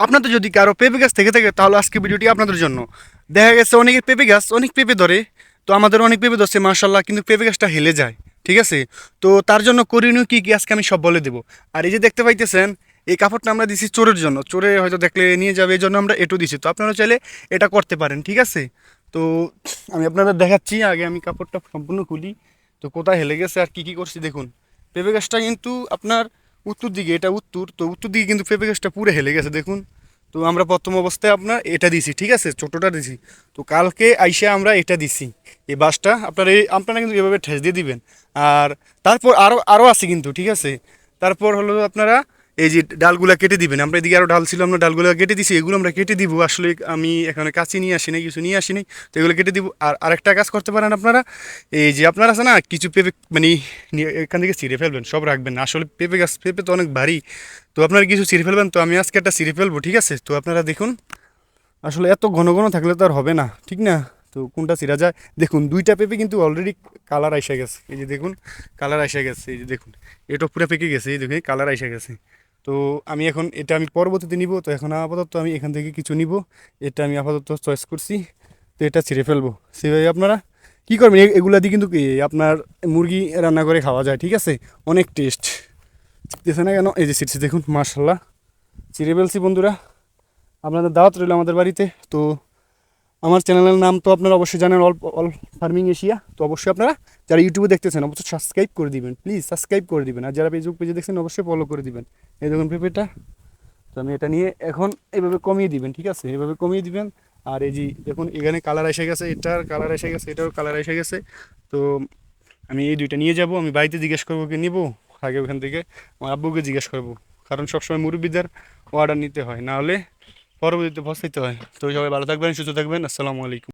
আপনাদের যদি কারও পেঁপে গাছ থেকে থাকে, তাহলে আজকে ভিডিওটি আপনাদের জন্য। দেখা গেছে অনেকের পেঁপে গাছ অনেক পেঁপে ধরে, তো আমাদের অনেক পেঁপে ধরছে মার্শাল্লাহ কিন্তু পেঁপে গাছটা হেলে যায়, ঠিক আছে? তো তার জন্য করণীয় কী কী আজকে আমি সব বলে দেবো। আর এই যে দেখতে পাইতেছেন, এই কাপড়টা আমরা দিছি চোরের জন্য। চোরে হয়তো দেখলে নিয়ে যাবে, এই জন্য আমরা এটু দিছি। তো আপনারা চাইলে এটা করতে পারেন, ঠিক আছে? তো আমি আপনাদের দেখাচ্ছি, আগে আমি কাপড়টা সম্পূর্ণ খুলি। তো কোথায় হেলে গেছে আর কী কী করছি, দেখুন। পেঁপে গাছটা কিন্তু আপনার উত্তর দিকে, এটা উত্তর। তো উত্তর দিকে কিন্তু পেঁপে গাছটা পুরো হেলে গেছে, দেখুন। তো আমরা প্রথম অবস্থায় আপনার এটা দিছি, ঠিক আছে? ছোটোটা দিছি। তো কালকে আইসা আমরা এটা দিছি, এই বাসটা। আপনার এই আপনারা কিন্তু এভাবে ঠেস দিয়ে দিবেন। আর তারপর আরও আরও আছে কিন্তু, ঠিক আছে? তারপর হলো আপনারা এই যে ডালগুলা কেটে দিবেন, আমরা এদিকে আরও ডাল ছিল, আমরা ডালগুলো কেটে দিছি, এগুলো আমরা কেটে দিব, আসলে আমি এখানে কাছে নিয়ে আসি নাই, কিছু নিয়ে আসি নাই, তো এগুলো কেটে দিব। আর আরেকটা কাজ করতে পারেন আপনারা, এই যে আপনারা আছে না, কিছু পেঁপে মানে এখান থেকে ছিঁড়ে ফেলবেন, সব রাখবেন না, আসলে পেঁপে গাছ, পেঁপে তো অনেক ভারী, তো আপনারা কিছু ছিঁড়ে ফেলবেন, তো আমি আজকে একটা ছিঁড়ে ফেলব, ঠিক আছে? তো আপনারা দেখুন, আসলে এত ঘন ঘন থাকলে তো আর হবে না, ঠিক না? তো কোনটা ছিঁড়া যায়? দেখুন, দুইটা পেঁপে কিন্তু অলরেডি কালার আইসা গেছে, এই যে দেখুন কালার আইসা গেছে, এই যে দেখুন এটা পুরো পেকে গেছে, এই দেখুন কালার আইসা গেছে। তো আমি এখন এটা আমি পরবর্তীতে নিব, তো এখন আপাতত আমি এখান থেকে কিছু নিব, এটা আমি আপাতত চয়েস করছি, তো এটা ছিঁড়ে ফেলব। সেভাবে আপনারা কী করবেন? এগুলা দিয়ে কিন্তু আপনার মুরগি রান্না করে খাওয়া যায়, ঠিক আছে? অনেক টেস্ট দেখছে না কেন? এই যে ছিটছে দেখুন মার্শাল্লাহ চিড়ে ফেলছি বন্ধুরা। আপনাদের দাওয়াত রইল আমাদের বাড়িতে, তো আমার চ্যানেলের নাম তো আপনারা অবশ্যই জানেন অল অল ফার্মিং এশিয়া। তো অবশ্যই আপনারা যারা ইউটিউবে দেখতেছেন, অবশ্যই সাবস্ক্রাইব করে দিবেন। প্লিজ সাবস্ক্রাইব করে দিবেন। আর যারা ফেসবুক পেজে দেখছেন, অবশ্যই ফলো করে দিবেন। এই দেখুন পেঁপেটা তো আমি এটা নিয়ে এখন এইভাবে কমিয়ে দিবেন, ঠিক আছে? এইভাবে কমিয়ে দিবেন। আর এই যে, দেখুন, এখানে কালার এসে গেছে, এটার কালার এসে গেছে, এটারও কালার এসে গেছে। তো আমি এই দুইটা নিয়ে যাব, আমি বাড়িতে জিজ্ঞেস করব কি নিবো? আগে ওখান থেকে আমার আব্বুকে জিজ্ঞেস করব। কারণ সবসময় মুরব্বীদের অর্ডার নিতে হয়। না হলে পরবর্তীতে ফসাইতে হয়। তো সবাই ভালো থাকবেন সুস্থ থাকবেন। আসসালামু আলাইকুম।